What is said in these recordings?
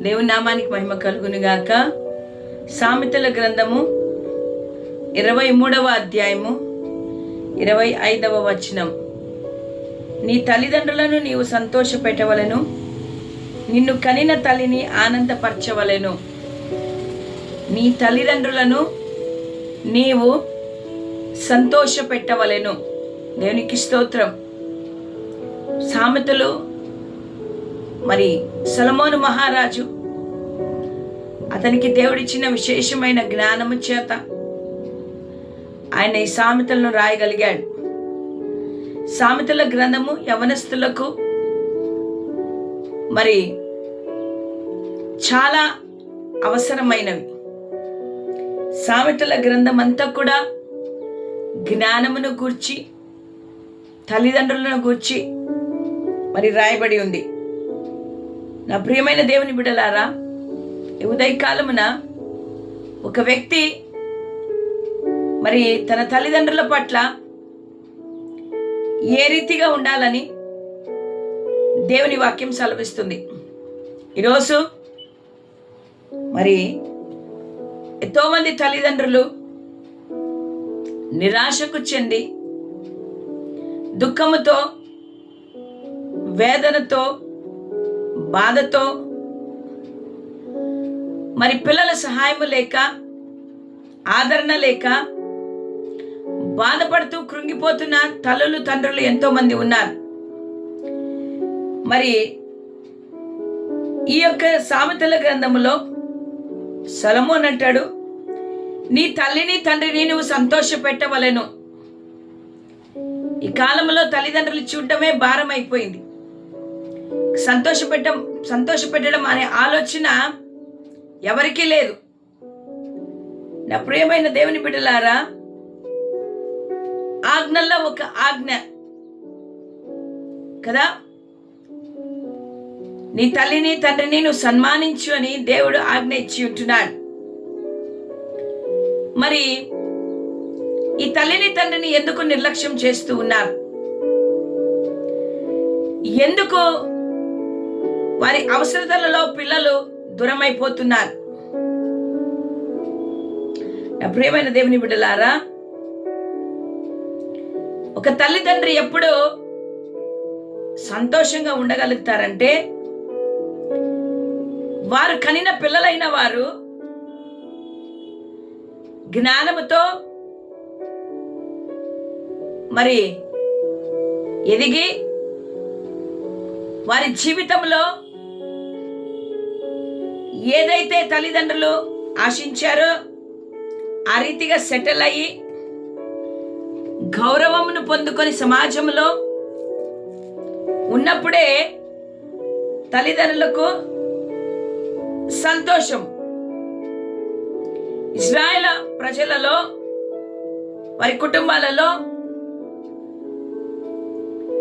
దేవుని నామానికి మహిమ కలుగునుగాక సామెతల గ్రంథము ఇరవై మూడవ అధ్యాయము ఇరవై ఐదవ వచనం. నీ తల్లిదండ్రులను నీవు సంతోషపెట్టవలను నిన్ను కనిన తల్లిని ఆనందపరచవలెను. నీ తల్లిదండ్రులను నీవు సంతోషపెట్టవలెను. దేవునికి స్తోత్రం. సామెతలు మరి సొలమోను మహారాజు అతనికి దేవుడిచ్చిన విశేషమైన జ్ఞానము చేత ఆయన ఈ సామెతలను రాయగలిగాడు. సామెతల గ్రంథము యవనస్తులకు మరి చాలా అవసరమైనవి. సామెతల గ్రంథం అంతా కూడా జ్ఞానమును గూర్చి తల్లిదండ్రులను గూర్చి మరి రాయబడి ఉంది. నా ప్రియమైన దేవుని బిడలారా ఉదయకాలమున ఒక వ్యక్తి మరి తన తల్లిదండ్రుల పట్ల ఏ రీతిగా ఉండాలని దేవుని వాక్యం సెలవిస్తుంది. ఈరోజు మరి ఎంతోమంది తల్లిదండ్రులు నిరాశకు చెంది దుఃఖముతో వేదనతో బాధతో మరి పిల్లల సహాయము లేక ఆదరణ లేక బాధపడుతూ కృంగిపోతున్న తల్లులు తండ్రులు ఎంతో మంది ఉన్నారు. మరి ఈ యొక్క సామెతల గ్రంథములో సలమోన్ అంటాడు నీ తల్లిని తండ్రిని నువ్వు సంతోష పెట్టవలెను ఈ కాలంలో తల్లిదండ్రులు చూడటమే భారం అయిపోయింది సంతోషపెట్టడం సంతోషపెట్టడం అనే ఆలోచన ఎవరికీ లేదు. నా ప్రియమైన దేవుని బిడ్డలారా ఆజ్ఞల్లో ఒక ఆజ్ఞ. కదా? నీ తల్లిని తండ్రిని నువ్వు సన్మానించు అని దేవుడు ఆజ్ఞ ఇచ్చి ఉంటున్నాడు. మరి ఈ తల్లిని తండ్రిని ఎందుకు నిర్లక్ష్యం చేస్తూ ఉన్నారు? ఎందుకు వారి అవసరతలలో పిల్లలు దూరమైపోతున్నారు. నా ప్రియమైన దేవుని బిడ్డలారా ఒక తల్లిదండ్రి ఎప్పుడు సంతోషంగా ఉండగలుగుతారంటే వారు కనిన పిల్లలైన వారు జ్ఞానముతో మరి ఎదిగి వారి జీవితంలో ఏదైతే తల్లిదండ్రులు ఆశించారో ఆ రీతిగా సెటిల్ అయ్యి గౌరవమును పొందుకొని సమాజంలో ఉన్నప్పుడే తల్లిదండ్రులకు సంతోషం. ఇజ్రాయెల్ ప్రజలలో వారి కుటుంబాలలో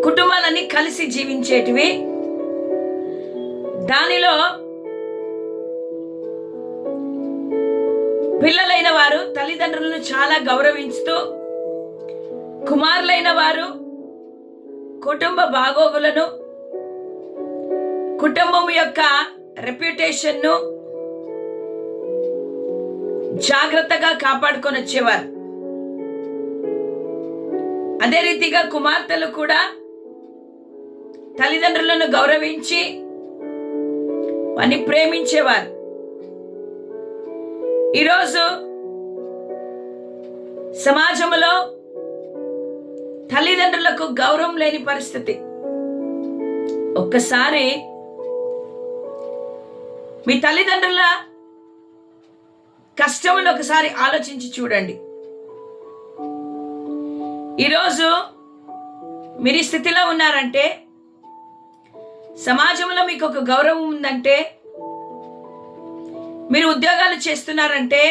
కుటుంబాలన్నీ కలిసి జీవించేటివి. దానిలో పిల్లలైన వారు తల్లిదండ్రులను చాలా గౌరవించుతూ కుమారులైన వారు కుటుంబ బాగోగులను కుటుంబం యొక్క రెప్యుటేషన్ను జాగ్రత్తగా కాపాడుకొని వచ్చేవారు అదే రీతిగా కుమార్తెలు కూడా తల్లిదండ్రులను గౌరవించి వారిని ప్రేమించేవారు. ఈరోజు సమాజంలో తల్లిదండ్రులకు గౌరవం లేని పరిస్థితి. ఒక్కసారి మీ తల్లిదండ్రుల కష్టములు ఒకసారి ఆలోచించి చూడండి. ఈరోజు మీరు ఈ స్థితిలో ఉన్నారంటే సమాజంలో మీకు ఒక గౌరవం ఉందంటే మీరు ఉద్యోగాలు చేస్తున్నారంటే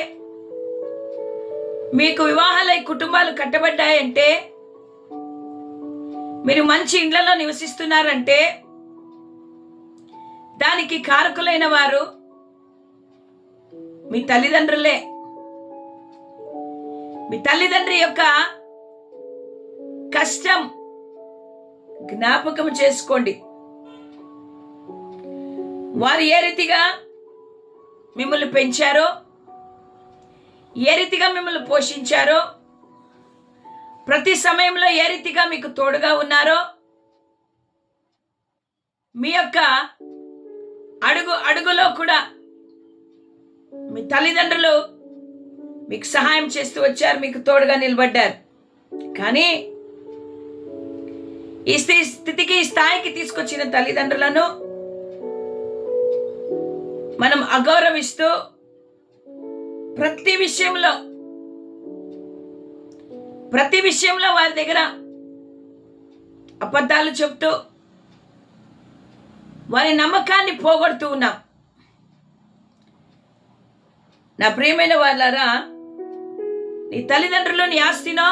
మీకు వివాహాలై కుటుంబాలు కట్టబడ్డాయంటే మీరు మంచి ఇండ్లలో నివసిస్తున్నారంటే దానికి కారకులైన వారు మీ తల్లిదండ్రులే. మీ తల్లిదండ్రి యొక్క కష్టం జ్ఞాపకం చేసుకోండి. వారు ఏ రీతిగా మిమ్మల్ని పెంచారో? ఏ రీతిగా మిమ్మల్ని పోషించారో? ప్రతి సమయంలో ఏ రీతిగా మీకు తోడుగా ఉన్నారో? మీ యొక్క అడుగు అడుగులో కూడా మీ తల్లిదండ్రులు మీకు సహాయం చేస్తూ వచ్చారు మీకు తోడుగా నిలబడ్డారు. కానీ ఈ స్థి- స్థితికి ఈ స్థాయికి తీసుకొచ్చిన తల్లిదండ్రులను మనం అగౌరవిస్తూ ప్రతి విషయంలో ప్రతి విషయంలో వారి దగ్గర అబద్ధాలు చెప్తూ వారి నమ్మకాన్ని పోగొడుతూ ఉన్నాం. నా ప్రియమైన వాళ్ళారా నీ తల్లిదండ్రులు నీ ఆస్తినో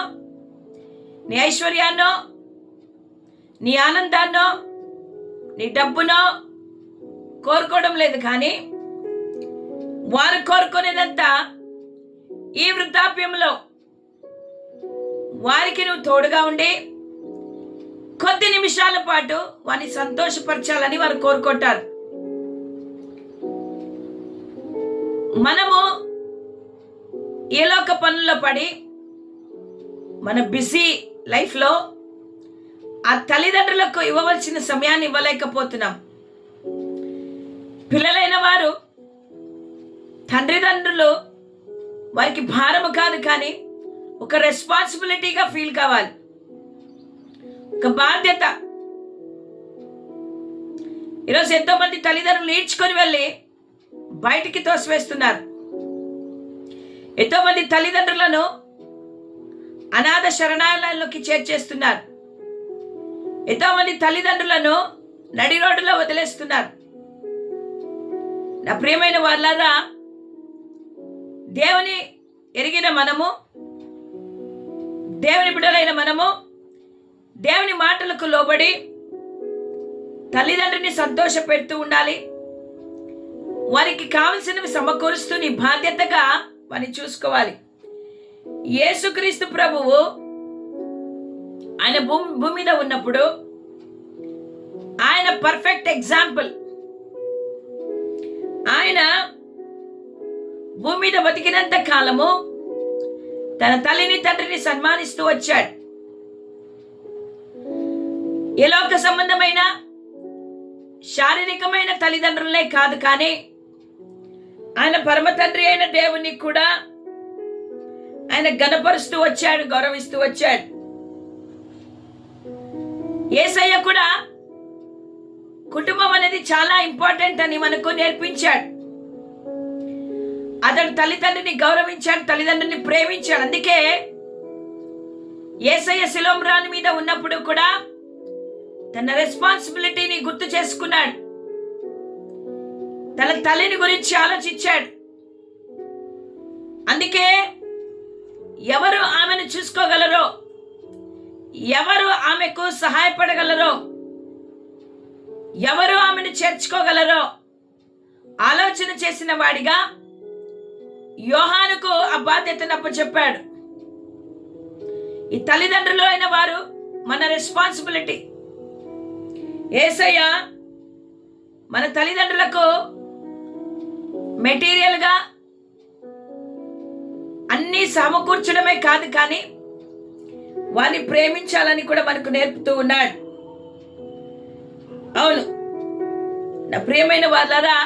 నీ ఐశ్వర్యాన్నో నీ ఆనందాన్నో నీ డబ్బునో కోరుకోవడం లేదు కానీ వారు కోరుకునేదంతా ఈ వృద్ధాప్యంలో. వారికి నువ్వు తోడుగా ఉండి కొద్ది నిమిషాల పాటు వారిని సంతోషపరచాలని వారు కోరుకుంటారు. మనము ఏలోక పనుల్లో పడి మన బిజీ లైఫ్లో ఆ తల్లిదండ్రులకు ఇవ్వవలసిన సమయాన్ని ఇవ్వలేకపోతున్నాం. పిల్లలైన వారు తండ్రిదండ్రులు వారికి భారము కాదు కానీ ఒక రెస్పాన్సిబిలిటీగా ఫీల్ కావాలి. ఒక బాధ్యత. ఈరోజు ఎంతో మంది తల్లిదండ్రులు ఈడ్చుకొని వెళ్ళి బయటికి తోసివేస్తున్నారు. ఎంతో మంది తల్లిదండ్రులను అనాథ శరణాలయంలోకి చేర్చేస్తున్నారు. ఎంతో మంది తల్లిదండ్రులను నడి రోడ్డులో వదిలేస్తున్నారు. నా ప్రియమైన వాళ్ళారా దేవుని ఎరిగిన మనము దేవుని బిడ్డలైన మనము దేవుని మాటలకు లోబడి తల్లిదండ్రిని సంతోష పెడుతూ ఉండాలి. వారికి కావలసినవి సమకూరుస్తూ నీ బాధ్యతగా వారిని చూసుకోవాలి. యేసుక్రీస్తు ప్రభువు ఆయన భూమి భూమి మీద ఉన్నప్పుడు ఆయన పర్ఫెక్ట్ ఎగ్జాంపుల్ ఆయన భూమి మీద బతికినంత కాలము తన తల్లిని తండ్రిని సన్మానిస్తూ వచ్చాడు. ఎలోక సంబంధమైన శారీరకమైన తల్లిదండ్రులనే కాదు కానీ ఆయన పరమ తండ్రి అయిన దేవుని కూడా ఆయన గనపరుస్తూ వచ్చాడు గౌరవిస్తూ వచ్చాడు. ఏసయ్య కూడా కుటుంబం అనేది చాలా ఇంపార్టెంట్ అని మనకు నేర్పించాడు. అతడు తల్లిదండ్రిని గౌరవించాడు తల్లిదండ్రుని ప్రేమించాడు. అందుకే ఏసయ్య శిలోమ్రాని మీద ఉన్నప్పుడు కూడా తన రెస్పాన్సిబిలిటీని గుర్తు చేసుకున్నాడు. తన తల్లిని గురించి ఆలోచించాడు. అందుకే ఎవరు ఆమెను చూసుకోగలరో ఎవరు ఆమెకు సహాయపడగలరో ఎవరు ఆమెను చేర్చుకోగలరో ఆలోచన చేసిన వాడిగా యోహానుకు ఆ బాధ్యతను అప్పచెప్పాడు ఈ తల్లిదండ్రులు అయిన వారు మన రెస్పాన్సిబిలిటీ ఏసయ్య మన తల్లిదండ్రులకు మెటీరియల్గా అన్నీ సమకూర్చడమే కాదు కానీ వారిని ప్రేమించాలని కూడా మనకు నేర్పుతూ ఉన్నాడు. అవును. నా ప్రియమైన వాళ్ళరా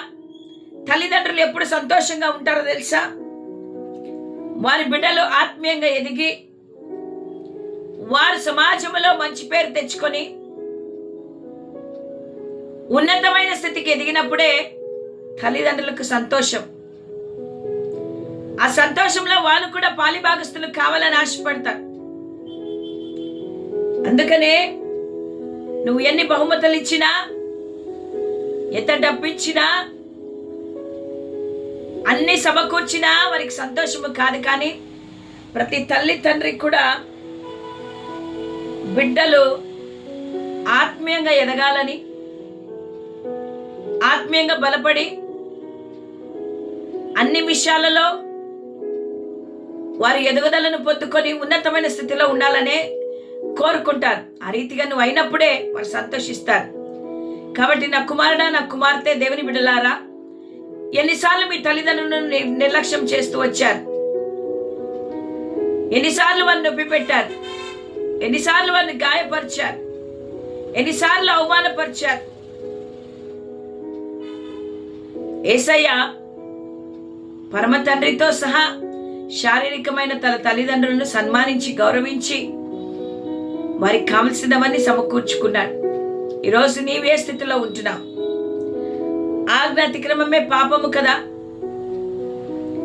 తల్లిదండ్రులు ఎప్పుడు సంతోషంగా ఉంటారో తెలుసా? వారి బిడ్డలు ఆత్మీయంగా ఎదిగి వారు సమాజంలో మంచి పేరు తెచ్చుకొని ఉన్నతమైన స్థితికి ఎదిగినప్పుడే తల్లిదండ్రులకు సంతోషం. ఆ సంతోషంలో వాళ్ళు కూడా పాలిభాగస్తులు కావాలని ఆశపడతారు. అందుకనే నువ్వు ఎన్ని బహుమతులు ఇచ్చినా ఎంత డబ్బు ఇచ్చినా అన్ని సమకూర్చినా వారికి సంతోషము కాదు కానీ ప్రతి తల్లి తండ్రికి కూడా బిడ్డలు ఆత్మీయంగా ఎదగాలని ఆత్మీయంగా బలపడి అన్ని విషయాలలో వారి ఎదుగుదలను పొందుకొని ఉన్నతమైన స్థితిలో ఉండాలనే కోరుకుంటారు. ఆ రీతిగా నువ్వు అయినప్పుడే వారు సంతోషిస్తారు. కాబట్టి నా కుమారుడా నా కుమార్తె దేవుని బిడలారా ఎన్నిసార్లు మీ తల్లిదండ్రులను నిర్లక్ష్యం చేస్తూ వచ్చారు? ఎన్నిసార్లు వారిని నొప్పి పెట్టారు? ఎన్నిసార్లు వారిని గాయపరిచారు? ఎన్నిసార్లు అవమానపరిచారు? ఏసయ్య పరమ తండ్రితో సహా శారీరకమైన తన తల్లిదండ్రులను సన్మానించి గౌరవించి వారికి కావలసినవన్నీ సమకూర్చుకున్నాడు. ఈరోజు నీవే స్థితిలో ఉంటున్నావు. ఆజ్ఞ అతిక్రమమే పాపము కదా?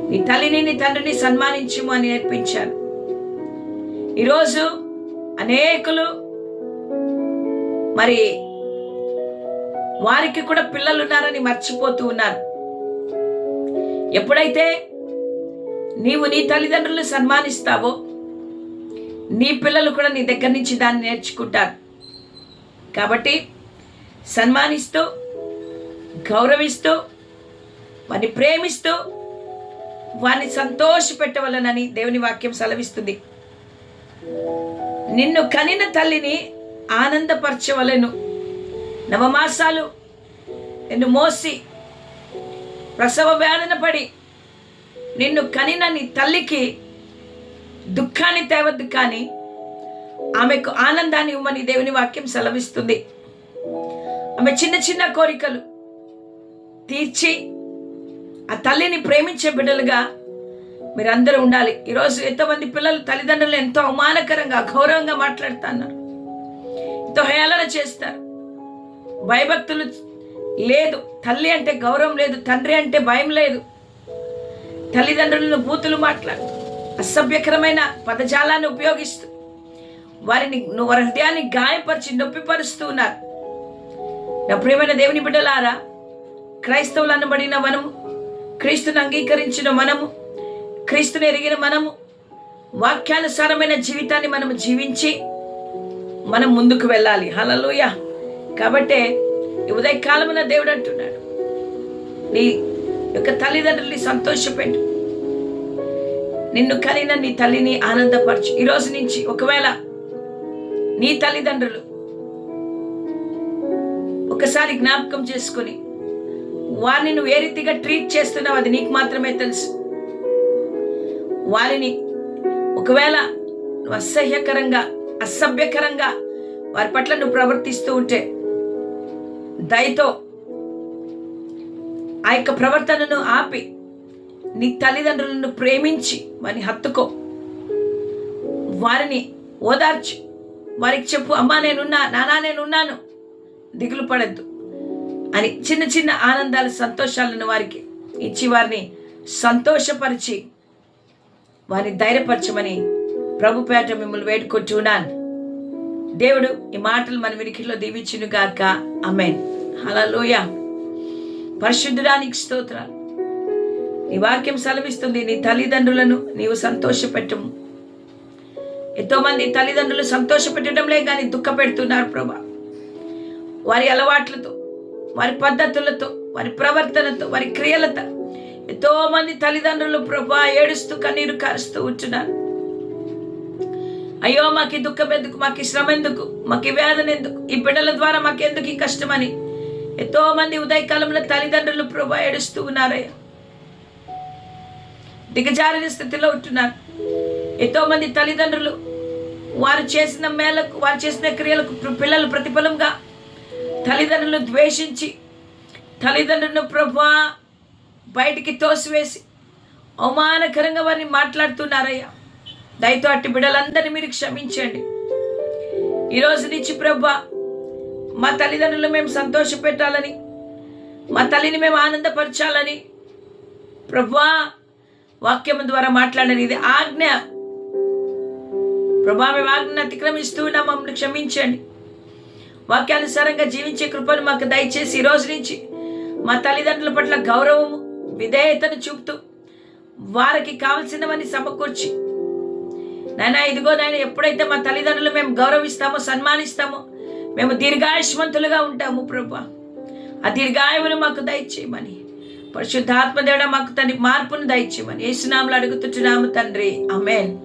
నీ తల్లిని నీ తండ్రిని సన్మానించుము అని నేర్పించాను. ఈరోజు అనేకులు మరి వారికి కూడా పిల్లలు ఉన్నారని మర్చిపోతూ ఉన్నారు. ఎప్పుడైతే నీవు నీ తల్లిదండ్రులను సన్మానిస్తావో నీ పిల్లలు కూడా నీ దగ్గర నుంచి దాన్ని నేర్చుకుంటారు. కాబట్టి సన్మానిస్తూ గౌరవిస్తూ వారిని ప్రేమిస్తూ వారిని సంతోష పెట్టవలనని దేవుని వాక్యం సెలవిస్తుంది. నిన్ను కనిన తల్లిని ఆనందపరచవలను. నవమాసాలు నిన్ను మోసి ప్రసవ వేదన పడి నిన్ను కనిన నీ తల్లికి దుఃఖాన్ని తేవద్దు కానీ ఆమెకు ఆనందాన్ని ఇవ్వమని దేవుని వాక్యం సెలవిస్తుంది. ఆమె చిన్న చిన్న కోరికలు తీర్చి ఆ తల్లిని ప్రేమించే బిడ్డలుగా మీరందరూ ఉండాలి. ఈరోజు ఎంతోమంది పిల్లలు తల్లిదండ్రులు ఎంతో అవమానకరంగా గౌరవంగా మాట్లాడుతున్నారు. ఎంతో హేళన చేస్తారు. భయభక్తులు లేదు. తల్లి అంటే గౌరవం లేదు. తండ్రి అంటే భయం లేదు. తల్లిదండ్రులను బూతులు మాట్లాడు అసభ్యకరమైన పదజాలాన్ని ఉపయోగిస్తూ వారిని నువ్వు వారి హృదయాన్ని గాయపరిచి నొప్పిపరుస్తూ ఉన్నారు. నా ప్రియమైన దేవుని బిడ్డలారా క్రైస్తవులు అనబడిన మనము క్రీస్తుని అంగీకరించిన మనము క్రీస్తుని ఎరిగిన మనము వాక్యానుసారమైన జీవితాన్ని మనం జీవించి మనం ముందుకు వెళ్ళాలి. హలలోయ కాబట్టే ఉదయకాలమున దేవుడు అంటున్నాడు. నీ యొక్క తల్లిదండ్రుల్ని సంతోషపెట్టు. నిన్ను కలిగిన నీ తల్లిని ఆనందపరచు. ఈరోజు నుంచి ఒకవేళ నీ తల్లిదండ్రులు ఒకసారి జ్ఞాపకం చేసుకుని వారిని నువ్వు ఏ రీతిగా ట్రీట్ చేస్తున్నావు అది నీకు మాత్రమే తెలుసు. వారిని ఒకవేళ నువ్వు అసహ్యకరంగా అసభ్యకరంగా వారి పట్ల నువ్వు ప్రవర్తిస్తూ ఉంటే దయతో ఆ యొక్క ప్రవర్తనను ఆపి నీ తల్లిదండ్రులను ప్రేమించి వారిని హత్తుకో. వారిని ఓదార్చు. వారికి చెప్పు అమ్మా నేనున్నా నానా నేనున్నాను. దిగులు పడద్దు. అని చిన్న చిన్న ఆనందాలు సంతోషాలను వారికి ఇచ్చి వారిని సంతోషపరిచి వారిని ధైర్యపరచమని ప్రభుపేట మిమ్మల్ని వేడుకొచ్చున్నాను దేవుడు ఈ మాటలు మన వినికిలో దీవించును గాక. అమెన్ హలలోయ పరిశుద్ధుడానికి స్తోత్రాలు. నీ వాక్యం సెలవిస్తుంది నీ తల్లిదండ్రులను నీవు సంతోషపెట్టము. ఎంతో మంది తల్లిదండ్రులు సంతోషపెట్టడంలే కానీ దుఃఖపెడుతున్నారు ప్రభా. వారి అలవాట్లతో వారి పద్ధతులతో వారి ప్రవర్తనతో వారి క్రియలతో ఎంతో మంది తల్లిదండ్రులు ప్రభా ఏడుస్తూ కన్నీరు కారుస్తూ ఉంటున్నారు. అయ్యో మాకు దుఃఖం ఎందుకు? మాకు శ్రమ ఎందుకు? మాకు వేదన ఎందుకు? ఈ బిడ్డల ద్వారా మాకెందుకు ఈ కష్టమని? ఎంతో మంది ఉదయకాలంలో తల్లిదండ్రులు ప్రభా ఏడుస్తూ ఉన్నారయ్యా దిగజారిన స్థితిలో ఉంటున్నారు. ఎంతో మంది తల్లిదండ్రులు వారు చేసిన మేలకు వారు చేసిన క్రియలకు పిల్లలు ప్రతిఫలంగా తల్లిదండ్రులను ద్వేషించి తల్లిదండ్రులను ప్రభా బయటికి తోసివేసి అవమానకరంగా వారిని మాట్లాడుతున్నారయ్యా. దయతో అట్టి బిడ్డలందరినీ మీరు క్షమించండి. ఈరోజు నుంచి ప్రభా మా తల్లిదండ్రులు మేము సంతోష పెట్టాలని మా తల్లిని మేము ఆనందపరచాలని ప్రభా వాక్యం ద్వారా మాట్లాడని ఇది ఆజ్ఞ. ప్రభా మేము ఆజ్ఞను అతిక్రమిస్తూ ఉన్నాం మమ్మల్ని క్షమించండి. వాక్యానుసారంగా జీవించే కృపను మాకు దయచేసి ఈ రోజు నుంచి మా తల్లిదండ్రుల పట్ల గౌరవము విధేయతను చూపుతూ వారికి కావలసినవన్నీ సమకూర్చి. నాయన ఇదిగో నాయన ఎప్పుడైతే మా తల్లిదండ్రులు మేము గౌరవిస్తామో సన్మానిస్తామో మేము దీర్ఘాయుష్మంతులుగా ఉంటాము ప్రభా. ఆ దీర్ఘాయువును మాకు దయచేయమని పరిశుద్ధాత్మదేవుడ మాకు తన మార్పును దయచేయమని ఏసునాములు అడుగుతుంటున్నాము తండ్రి. అమేన్